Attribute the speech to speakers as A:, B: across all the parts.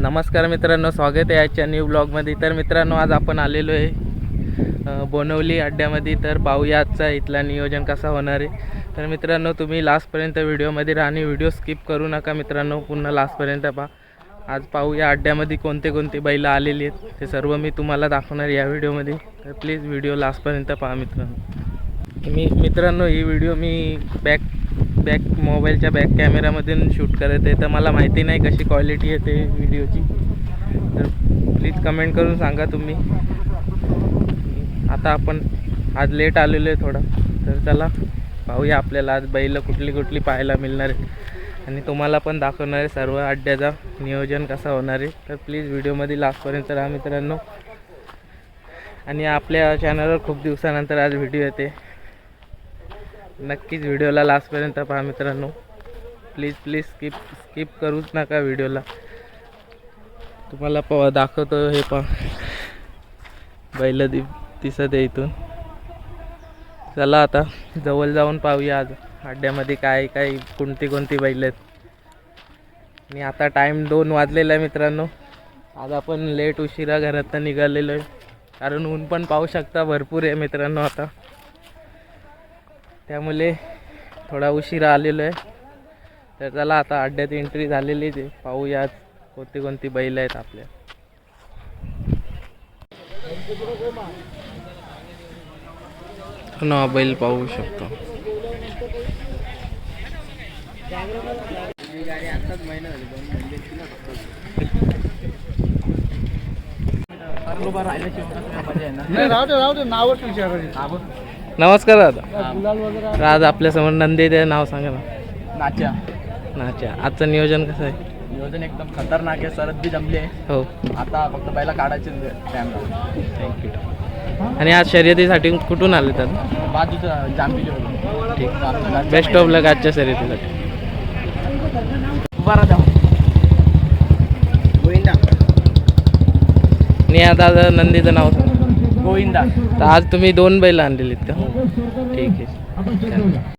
A: नमस्कार मित्रांनो स्वागत आहे आजच्या न्यू ब्लॉगमध्ये तर मित्रांनो आज आपण आलेलो आहे बोनवली अड्ड्यामध्ये. तर पाहूया आजचा इथला नियोजन कसा होणार आहे. तर मित्रांनो तुम्ही लास्टपर्यंत व्हिडिओमध्ये राहा आणि व्हिडिओ स्किप करू नका मित्रांनो पुन्हा लास्टपर्यंत पहा. आज पाहूया अड्ड्यामध्ये कोणते कोणते बैल आलेली आहेत. ते सर्व मी तुम्हाला दाखवणार या व्हिडिओमध्ये. तर प्लीज व्हिडिओ लास्टपर्यंत पहा मित्रांनो. मी मित्रांनो ही व्हिडिओ मी बॅक बॅक मोबाईलच्या बॅक कॅमेरामधून शूट करत आहे. तर मला माहिती नाही कशी क्वालिटी येते व्हिडिओची तर प्लीज कमेंट करून सांगा तुम्ही. आता आपण आज लेट आलेलो आहे थोडा. तर चला पाहूया आपल्याला आज बैल कुठली कुठली पाहायला मिळणार आहे. आणि तुम्हाला पण दाखवणार आहे सर्व अड्ड्याचा नियोजन कसा होणार आहे. तर प्लीज व्हिडिओमध्ये लास्टपर्यंत राहा मित्रांनो. आणि आपल्या चॅनलवर खूप दिवसानंतर आज व्हिडिओ येते. नक्कीच व्हिडिओला लास्टपर्यंत पहा मित्रांनो. प्लीज प्लीज स्किप स्किप करूच नका व्हिडिओला. तुम्हाला प दाखवतो हे पहा. बैल दि दिसत आहे इथून. चला आता जवळ जाऊन पाहूया आज अड्ड्यामध्ये काय काय कोणती कोणती बैल आहेत. आणि आता टाईम दोन वाजलेला आहे मित्रांनो. आज आपण लेट उशिरा घरातनं निघालेलो आहे. कारण ऊन पण पाहू शकता भरपूर आहे मित्रांनो आता. त्यामुळे थोडा उशिरा आलेलो आहे. तर चला आता अड्ड्यात एंट्री झालेलीच आहे. पाहूयात कोणती कोणती बैल आहेत आपल्या. ना बैल पाहू शकतो. नमस्कार दादा. आज आपल्यासमोर नंदी ते नाव सांगा ना.
B: नाच्या.
A: नाच्या. आजचं नियोजन कसं आहे?
B: नियोजन एकदम खतरनाक आहे सरद बी जमली आहे.
A: हो.
B: आता फक्त पहिला काढायचे
A: थँक्यू आणि आज शर्यतीसाठी कुठून आले तर
B: बाजूचं जांबिली
A: ठीक. बेस्ट ऑफ लक आजच्या शर्यतीसाठी.
B: बारा जाऊ. गोविंदा
A: आणि आता आता नंदीचं नाव सांगा.
B: गोविंदा.
A: तर आज तुम्ही दोन बैल आणलेलीत का? ठीक आहे.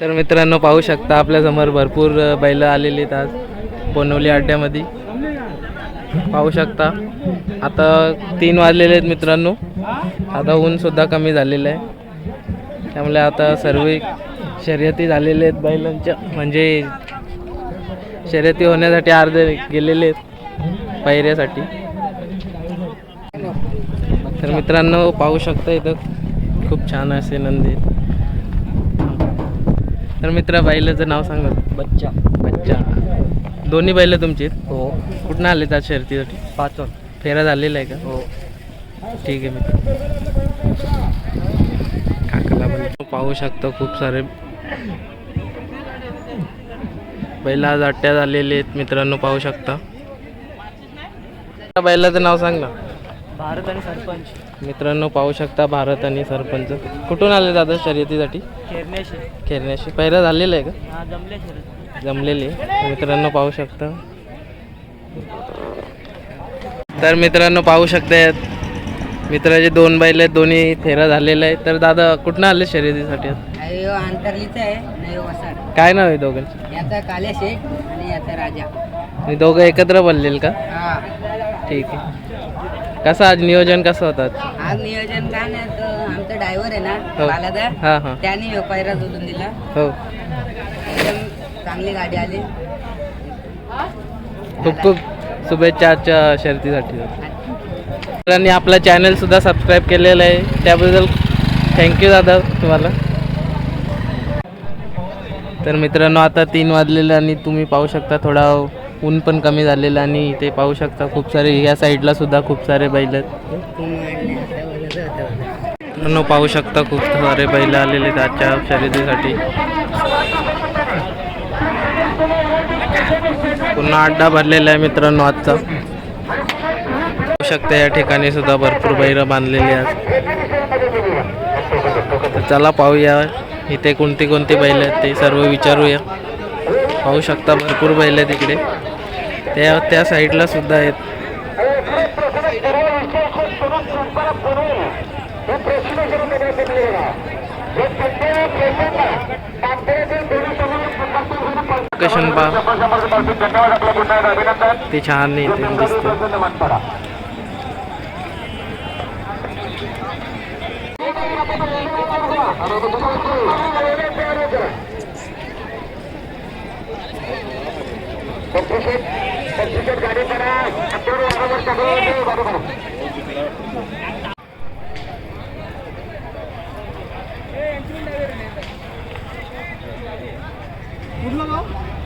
A: तर मित्रांनो पाहू शकता आपल्यासमोर भरपूर बैल आलेली आहेत आज बोनवली अड्ड्यामध्ये पाहू शकता. आता तीन वाजलेले आहेत मित्रांनो. आता ऊनसुद्धा कमी झालेलं आहे. त्यामुळे आता सर्व शर्यती झालेल्या आहेत बैलांच्या. म्हणजे शर्यती होण्यासाठी अर्धे गेलेले आहेत. पायऱ्यासाठी तर मित्रांनो पाहू शकता इथं. खूप छान असे नंदी. तर मित्र बैलाचं नाव सांगा.
B: बच्चा.
A: बच्चा. दोन्ही बैल तुमची?
B: हो.
A: कुठनं आले त्या शर्यतीसाठी?
B: पाच
A: फेरा झालेला आहे का?
B: हो.
A: ठीक आहे मित्र. काकाला पण पाहू शकता खूप सारे. बैल आज अट्ट्यात आलेले आहेत मित्रांनो पाहू शकता. बैलाचं नाव सांग ना.
B: भारत आणि सरपंच.
A: मित्रांनो पाहू शकता भारत आणि सरपंच. कुठून आले दादा शर्यतीसाठी?
B: खेळण्याशी
A: खेळण्याशी पहिला झालेला आहे का?
B: हा जमले शरद
A: जमलेली आहे. मित्रांनो पाहू शकता. तर मित्रांनो पाहू शकता मित्राचे दोन बैल आहेत दोन्ही फेरा झालेला आहे तर दादा कुठनं आले शर्यतीसाठी आज?
C: अयो अंतरलीचा आहे नयो वसाड.
A: काय नाव आहे दोघांचे?
C: याचा काल्या शेठ आणि याचा राजा.
A: आणि दोघं एकत्र बनलेल का?
C: हा.
A: ठीक आहे. कसं आज नियोजन कसं होतं आज?
C: नियोजन काय नाही आमचा ड्रायव्हर आहे ना
A: हो.
C: बालादा
A: हां हां.
C: त्याने ह्यो पायरा जोडून दिला.
A: हो.
C: एकदम चांगली गाडी आली.
A: खूप खूप शुभेच्छा आजच्या शर्यतीसाठी. मित्रांनी आपला चॅनल सुद्धा सबस्क्राईब केलेलं आहे. त्याबद्दल थँक्यू दादा तुम्हाला. तर मित्रांनो आता तीन वाजलेलं आणि तुम्ही पाहू शकता थोडा ऊन पण कमी झालेलं आणि इथे पाहू शकता खूप सारे या साईडला सुद्धा खूप सारे बैल आहेत. पाहू शकता खूप सारे बैल आलेले आहेत आजच्या शर्यतीसाठी पुन्हा अड्डा भरलेला आहे मित्रांनो आजचा. पाहू शकता या ठिकाणी सुद्धा भरपूर बैल बांधलेली आहेत. चला पाहूया इथे कोणती कोणती बैल आहेत ते सर्व विचारूया. पाहू शकता भरपूर बैल आहेत इकडे. त्या त्या साईडला सुद्धा आहेत. लोकेशन पहा ते छान येते दिसते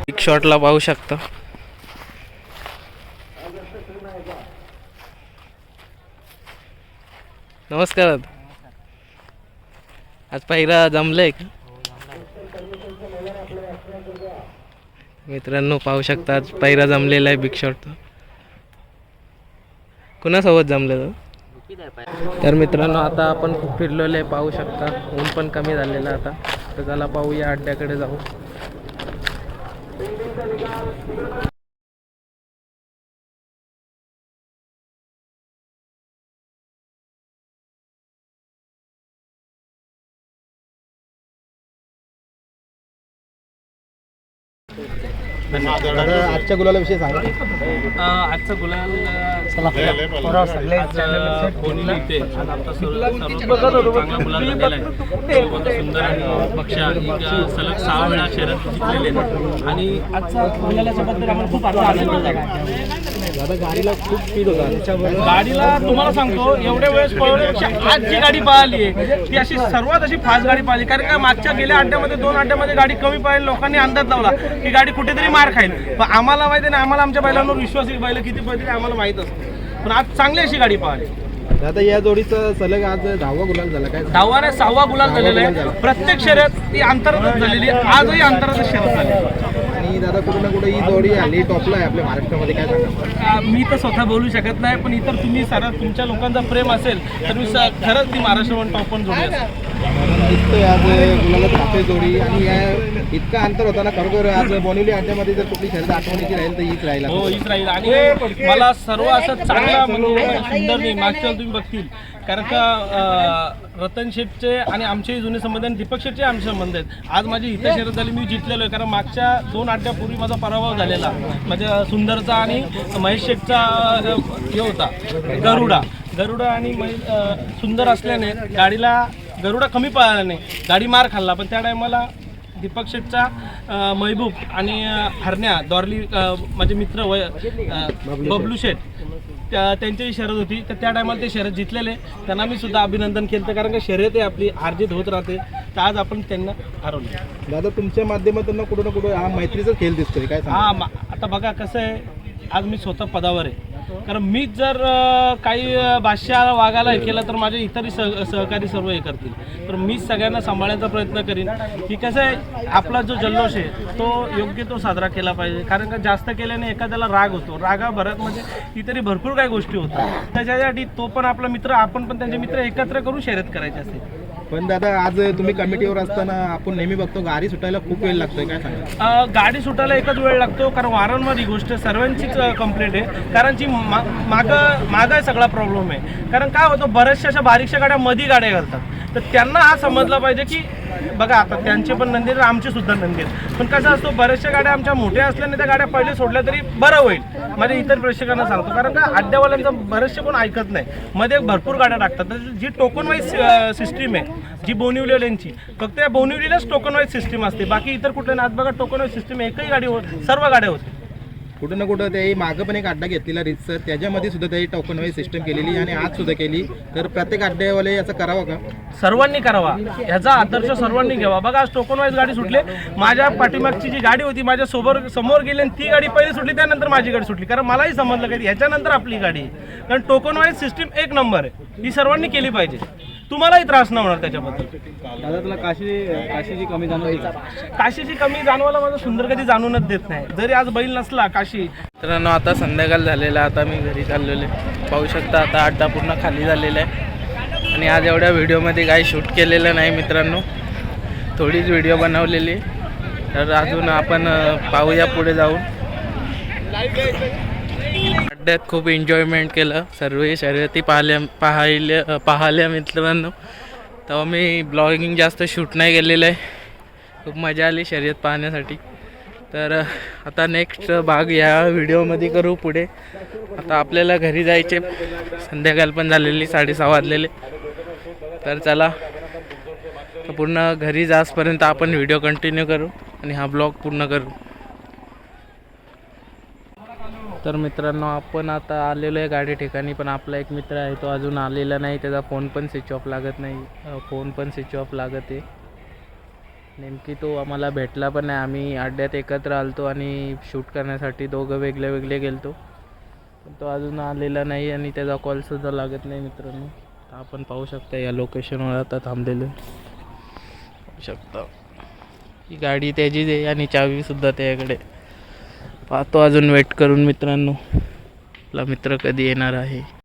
A: एक शॉटला पाहू शकता. नमस्कार आज पहिला जमलंय का? मित्रांनो पाहू शकता आज पहिला जमलेला आहे बिग शॉट कुणासोबत जमलेलं? तर मित्रांनो आता आपण खूप फिरलेलो आहे पाहू शकता. ऊन पण कमी झालेलं आता. तर चला पाहूया अड्ड्याकडे जाऊ.
D: दादा आजच्या गुलालाविषयी सांगा.
B: आजचा गुलाल चांगला गुलाल झालेला आहे. सुंदर आणि पक्षा एक सलग सहा वेळा शर्यत जिंकलेले. आणि आजचा गुलालाच्या बद्दल आम्हाला खूप आता आनंद झाला
D: दादा गाडीला खूप स्पीड होता. त्याच्यावर
B: गाडीला तुम्हाला सांगतो एवढ्या वेळेस पळवण्यापेक्षा आज जी गाडी आहे ती अशी सर्वात अशी फास्ट गाडी पळाली. कारण का मागच्या गेल्या अड्ड्यामध्ये दोन अड्ड्यामध्ये गाडी कमी पळाली लोकांनी अंदाज लावला की गाडी कुठेतरी मार खाईल. पण आम्हाला माहिती नाही आम्हाला आमच्या बैलांवर विश्वास आहे बैल किती पळतील आम्हाला माहीत असतं. पण आज चांगली अशी गाडी पळाली.
D: दादा या जोडीचा सलग आज दहावा गुलाल झाला काय
B: दहावाने सहावा गुलाल झालेला आहे. प्रत्येक शर्यत ही अंतरातच झालेली आजही अंतरातच शर्यत झाली
D: आणि दादा कुठे ना कुठे ही जोडी आली टॉपला आहे आपल्या महाराष्ट्रामध्ये काय सांगा
B: आ, मी तर स्वतः बोलू शकत नाही पण इतर तुम्ही सारा तुमच्या लोकांचा प्रेम असेल तर मी स- खरंच ती महाराष्ट्र वन टॉप पण जोडी असेल
D: दिसतोय आज गुलाला राहतोय जोडी आणि या इतका अंतर होता ना खरोखर आज बोनिवली अड्ड्यामध्ये जर कुठली शर्यत आठवणीची राहील तर हीच राहील
B: हो हीच राहील. आणि मला सर्व असं चांगला म्हणजे सुंदर नाही मागच्या तुम्ही बघतील. कारण का अं, रतन शेठचे आणि आमचेही जुने संबंध आणि दीपक शेठचे आमचे संबंध आहेत. आज माझी इथे शर्यत झाली मी जिंकलेलो आहे. कारण मागच्या दोन आठवड्यापूर्वी माझा पराभव झालेला. माझ्या सुंदरचा आणि महेश शेठचा अं, हे होता. गरुडा. गरुडा आणि सुंदर असल्याने गाडीला गरुडा कमी पळाला नाही गाडी मार खाल्ला. पण त्या टायमाला दीपक शेठचा अं, महबूब आणि हरण्या दॉर्ली माझे मित्र वय बबलू शेठ त्या त्यांची शर्यत होती. तर त्या टायमाला ते शर्यत जिंकलेले. त्यांना मी सुद्धा अभिनंदन केलं होतं. कारण का शर्यत आहे आपली हारजीत होत राहते. तर आज आपण त्यांना हरवलं.
D: दादा तुमच्या माध्यमातून कुठं ना कुठं हा मैत्रीचा खेळ दिसतोय. काय
B: हा आता बघा कसं आहे. आज मी स्वतः पदावर आहे. कारण मी जर काही अं, भाष्या वागायला हे केलं तर माझे इतरही सह सहकारी सर्व हे करतील. तर मीच सगळ्यांना सांभाळण्याचा प्रयत्न करीन. की कसं आहे आपला जो जल्लोष आहे तो योग्य तो साजरा केला पाहिजे. कारण का जास्त केल्याने एखाद्याला राग होतो. रागा भरत म्हणजे इतरही भरपूर काही गोष्टी होतात. त्याच्यासाठी तो पण आपला मित्र आपण पण त्यांचे मित्र एकत्र करून शर्यत करायचे असते.
D: पण दादा आज तुम्ही कमिटीवर असताना आपण नेहमी बघतो गाडी सुटायला खूप वेळ लागतोय काय सांगा
B: गाडी सुटायला एकच वेळ लागतो कारण वारंवार ही गोष्ट सर्वांचीच कंप्लेंट आहे. कारण जी मा मागं मागं सगळा प्रॉब्लेम आहे. कारण काय होतं बऱ्याचशा अशा बारीकशा गाड्या मधी गाड्या घालतात. तर त्यांना हा समजला पाहिजे की बघा आता त्यांचे पण नंदी आहेत, आमचे सुद्धा नंदी आहेत पण कसं असतो बऱ्याचशा गाड्या आमच्या मोठ्या असल्याने त्या गाड्या पहिले सोडल्या तरी बरं होईल. मध्ये इतर प्रेक्षकांना सांगतो कारण का अड्ड्यावाल्यांचा बरेचसे कोण ऐकत नाही. मध्ये भरपूर गाड्या टाकतात तर जी टोकन वाईज सिस्टीम आहे जी बोनिवलीवाल्यांची फक्त या बोनिवलीलाच टोकन वाईज सिस्टीम असते. बाकी इतर कुठल्या नात बघा टोकन वाईज सिस्टीम एकही गाडी हो सर्व गाड्या होत्या.
D: कुठं ना कुठं ते मागं पण एक अड्डा घेतलेला रितसर. त्याच्यामध्ये सुद्धा त्याची टोकन वाईज सिस्टम केलेली आणि आज सुद्धा केली. तर प्रत्येक अड्ड्यावाले याचं करावं का?
B: सर्वांनी करावा. ह्याचा आदर्श सर्वांनी घ्यावा. बघा आज टोकन वाईज गाडी सुटले. माझ्या पाठीमागची जी गाडी होती माझ्या सोबत समोर गेली आणि ती गाडी पहिली सुटली त्यानंतर माझी गाडी सुटली. कारण मलाही समजलं की ह्याच्यानंतर आपली गाडी. आहे कारण टोकन वाईज सिस्टीम एक नंबर आहे. ही सर्वांनी केली पाहिजे. तुम्हालाही त्रास नाही होणार त्याच्याबद्दल?
D: दादा तुला काशी काशीची कमी जाणवली
B: काशीची कमी जाणवायला माझं सुंदर कधी जाणूनच देत नाही. जरी आज बैल नसला काशी.
A: मित्रांनो आता संध्याकाळ झालेला आता मी घरी चाललेलो पाहू शकता आता अड्डा पूर्ण खाली झालेला आहे. आणि आज एवढ्या व्हिडिओमध्ये काही शूट केलेलं नाही मित्रांनो. थोडीच व्हिडिओ बनवलेली आहे. तर अजून आपण पाहूया पुढे जाऊन. अड्ड्यात खूप एन्जॉयमेंट केलं. सर्व शर्यती पाहिल्या पाहिल्या पाहिल्या मित्रांनो. तेव्हा मी ब्लॉगिंग जास्त शूट नाही केलेलं आहे. खूप मजा आली शर्यत पाहण्यासाठी. तर आता नेक्स्ट भाग या व्हिडिओमध्ये करू पुढे. आता आपल्याला घरी जायचे. संध्याकाळ पण झालेली साडेसहा वाजलेले. तर चला तर पूर्ण घरी जासपर्यंत आपण व्हिडिओ कंटिन्यू करू आणि हा ब्लॉग पूर्ण करू. तर मित्रांनो आपण आता आलेलो आहे गाडी ठिकाणी पण आपला एक मित्र आहे तो अजून आलेला नाही. त्याचा फोन पण स्विच ऑफ लागत नाही. फोन पण स्विच ऑफ लागत आहे. नेमकी तो आम्हाला भेटला पण नाही. आम्ही अड्ड्यात एकत्र आलतो आणि शूट करण्यासाठी दोघं वेगळे वेगळे गेलतो. पण तो अजून आलेला नाही आणि त्याचा कॉलसुद्धा लागत नाही मित्रांनो. आपण पाहू शकता या लोकेशनवर आता थांबलेलो आहे. पाहू शकता. ही गाडी त्याचीच आहे आणि चावीसुद्धा त्याकडे. पाहतो अजून वेट करून मित्रांनो. आपला मित्र कधी येणार आहे?